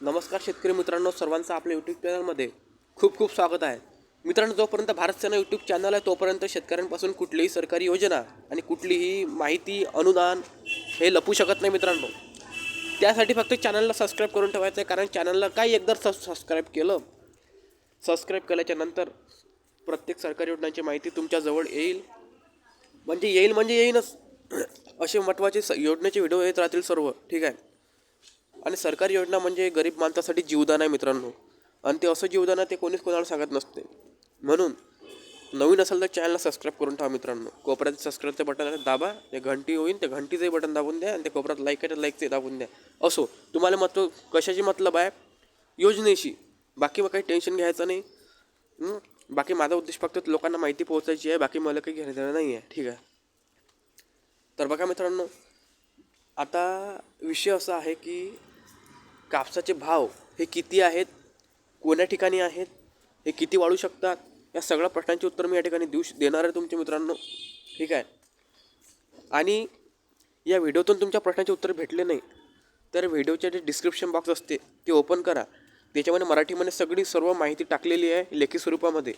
नमस्कार शेतकरी मित्रांनो सर्वांचं आपल्या यूट्यूब चॅनलमध्ये खूप खूप स्वागत आहे. मित्रांनो जोपर्यंत भारत सेना यूट्यूब चॅनल आहे तोपर्यंत शेतकऱ्यांपासून कुठलीही सरकारी योजना आणि कुठलीही माहिती अनुदान हे लपू शकत नाही मित्रांनो. त्यासाठी फक्त चॅनलला सबस्क्राईब करून ठेवायचं आहे कारण चॅनलला काही एकदा सब सबस्क्राईब केलं सबस्क्राईब केल्याच्यानंतर प्रत्येक सरकारी योजनांची माहिती तुमच्याजवळ येईल. म्हणजे येईल म्हणजे येईनच. असे महत्त्वाचे स योजनेचे व्हिडिओ येत राहतील सर्व. ठीक आहे? आणि सरकारी योजना म्हणजे गरीब माणसासाठी जीवदान आहे मित्रांनो. आणि ते असं जीवदान आहे ते कोणीच कोणाला सांगत नसते. म्हणून नवीन असेल तर चॅनलला सबस्क्राईब करून ठेवा मित्रांनो. कोपऱ्यात सबस्क्राईबचं बटन आहे दाबा. ते घंटी होईल ते घंटीचंही बटन दाबून द्या. आणि ते कोपऱ्यात लाईक आहे लाईकचे दाबून द्या. असो तुम्हाला मतलब कशाची मतलब आहे? योजनेशी. बाकी मग काही टेन्शन घ्यायचं नाही. बाकी माझा उद्देश फक्त लोकांना माहिती पोहोचायची आहे. बाकी मला काही घेणं देणं नाही आहे. ठीक आहे? तर बघा मित्रांनो आता विषय असा आहे की कापसाचे भाव हे किती आहेत? कोण्या ठिकाणी आहेत? हे किती वाढू शकतात? या सगळ्या प्रश्नांची उत्तर मी या ठिकाणी देऊ देणार आहे तुमच्या मित्रांनो. ठीक आहे? आणि या व्हिडिओतून तुमच्या प्रश्नाचे उत्तर भेटले नाही तर व्हिडिओचे जे डिस्क्रिप्शन बॉक्स असते ते ओपन करा. त्याच्यामध्ये मराठीमध्ये सगळी सर्व माहिती टाकलेली आहे लेखी स्वरूपामध्ये.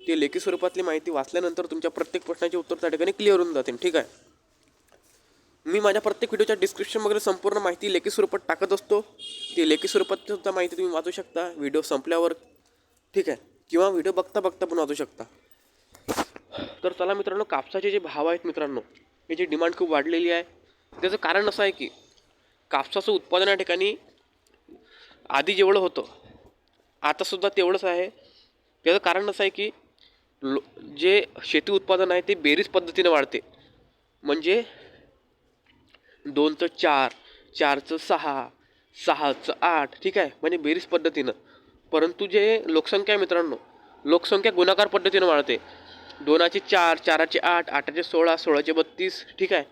ते लेखी स्वरूपातली माहिती वाचल्यानंतर तुमच्या प्रत्येक प्रश्नाचे उत्तर त्या ठिकाणी क्लिअर होऊन जातील. ठीक आहे? मी माझ्या प्रत्येक व्हिडिओच्या डिस्क्रिप्शन वगैरे संपूर्ण माहिती लेखी स्वरूपात टाकत असतो. ती लेखी स्वरूपात सुद्धा माहिती तुम्ही वाचू शकता. व्हिडिओ संपल्यावर ठीक आहे? किंवा व्हिडिओ बघता बघता पण वाचू शकता. तर चला मित्रांनो कापसाचे जे भाव आहेत मित्रांनो याची डिमांड खूप वाढलेली आहे. त्याचं कारण असं आहे की कापसाचं उत्पादन या ठिकाणी आधी जेवढं होतं आतासुद्धा तेवढंच आहे. त्याचं कारण असं आहे की लो जे शेती उत्पादन आहे ते बेरीज पद्धतीने वाढते. म्हणजे दोनचं चार चारचं सहा सहाचं आठ ठीक आहे? म्हणजे बेरीज पद्धतीनं. परंतु जे लोकसंख्या आहे मित्रांनो लोकसंख्या गुणाकार पद्धतीनं वाढते. दोनाचे चार चाराचे आठ आठाचे सोळा सोळाचे बत्तीस ठीक आहे?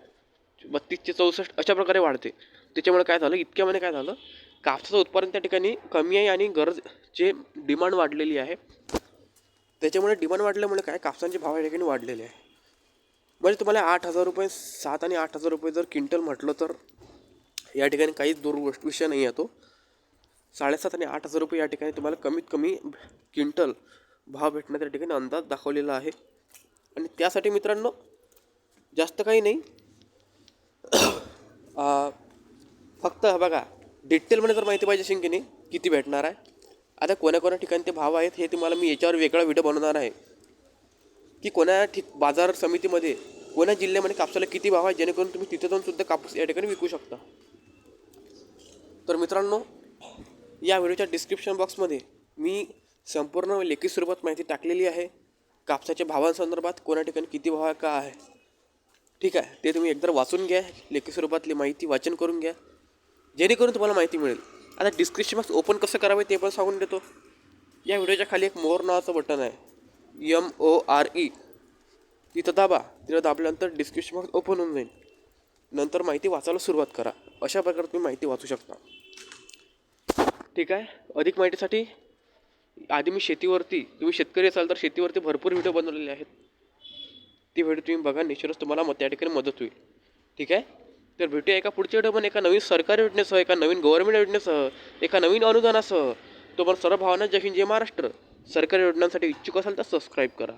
बत्तीसचे चौसष्ट अशा प्रकारे वाढते. त्याच्यामुळे काय झालं? इतक्यामध्ये काय झालं? कापसाचं उत्पादन त्या ठिकाणी कमी आहे आणि गरज जे डिमांड वाढलेली आहे. त्याच्यामुळे डिमांड वाढल्यामुळे काय? कापसांचे भाव या ठिकाणी वाढलेले आहे. म्हणजे तुम्हाला आठ हजार रुपये सात आणि आठ हजार रुपये जर क्विंटल म्हटलं तर या ठिकाणी काहीच दूर गोष्ट विषय नाही आहे तो. साडेसात आणि आठ हजार रुपये या ठिकाणी तुम्हाला कमीत कमी क्विंटल भाव भेटण्याचा या ठिकाणी अंदाज दाखवलेला आहे. आणि त्यासाठी मित्रांनो जास्त काही नाही. फक्त बघा डिटेलमध्ये जर माहिती पाहिजे असेल की नाही किती भेटणार आहे? आता कोण्या कोण्या ठिकाणी ते भाव आहेत हे तुम्हाला मी याच्यावर वेगळा व्हिडिओ बनवणार आहे. की कोण्या ठिक बाजार समितीमध्ये कोण्या जिल्ह्यामध्ये म्हणजे कापसाला किती भाव आहे? जेणेकरून तुम्ही तिथे जाऊन सुद्धा कापूस या ठिकाणी विकू शकता. तर मित्रांनो या व्हिडिओच्या डिस्क्रिप्शन बॉक्समध्ये मी संपूर्ण लेखी स्वरूपात माहिती टाकलेली आहे. कापसाच्या भावांसंदर्भात कोण्या ठिकाणी किती भाव आहे का आहे? ठीक आहे ते तुम्ही एकदा वाचून घ्या लेखी स्वरूपातली माहिती वाचन करून घ्या. जेणेकरून तुम्हाला माहिती मिळेल. आता डिस्क्रिप्शन बॉक्स ओपन कसं करावे ते पण सांगून देतो. या व्हिडिओच्या खाली एक मोर नावाचं बटन आहे. एम ओ आर ई तिथं दाबा तिथं दाबल्यानंतर डिस्क्रिप्शन बॉक्स ओपन होऊन जाईल. नंतर माहिती वाचायला सुरुवात करा. अशा प्रकारे तुम्ही माहिती वाचू शकता. ठीक आहे? अधिक माहितीसाठी आधी मी शेतीवरती तुम्ही शेतकरी असाल तर शेतीवरती भरपूर व्हिडिओ बनवलेले आहेत. ती व्हिडिओ तुम्ही बघा निश्चितच तुम्हाला मग त्या ठिकाणी मदत होईल. ठीक आहे? तर भेटूया एका पुढच्या व्हिडिओ पण एका नवीन सरकारी योजनेसह एका नवीन गव्हर्नमेंट योजनेसह एका नवीन अनुदानासह. तुम्हाला सर्व भावना जय हिंद जय महाराष्ट्र. सरकारी योजनांसाठी इच्छुक असाल तर सबस्क्राईब करा.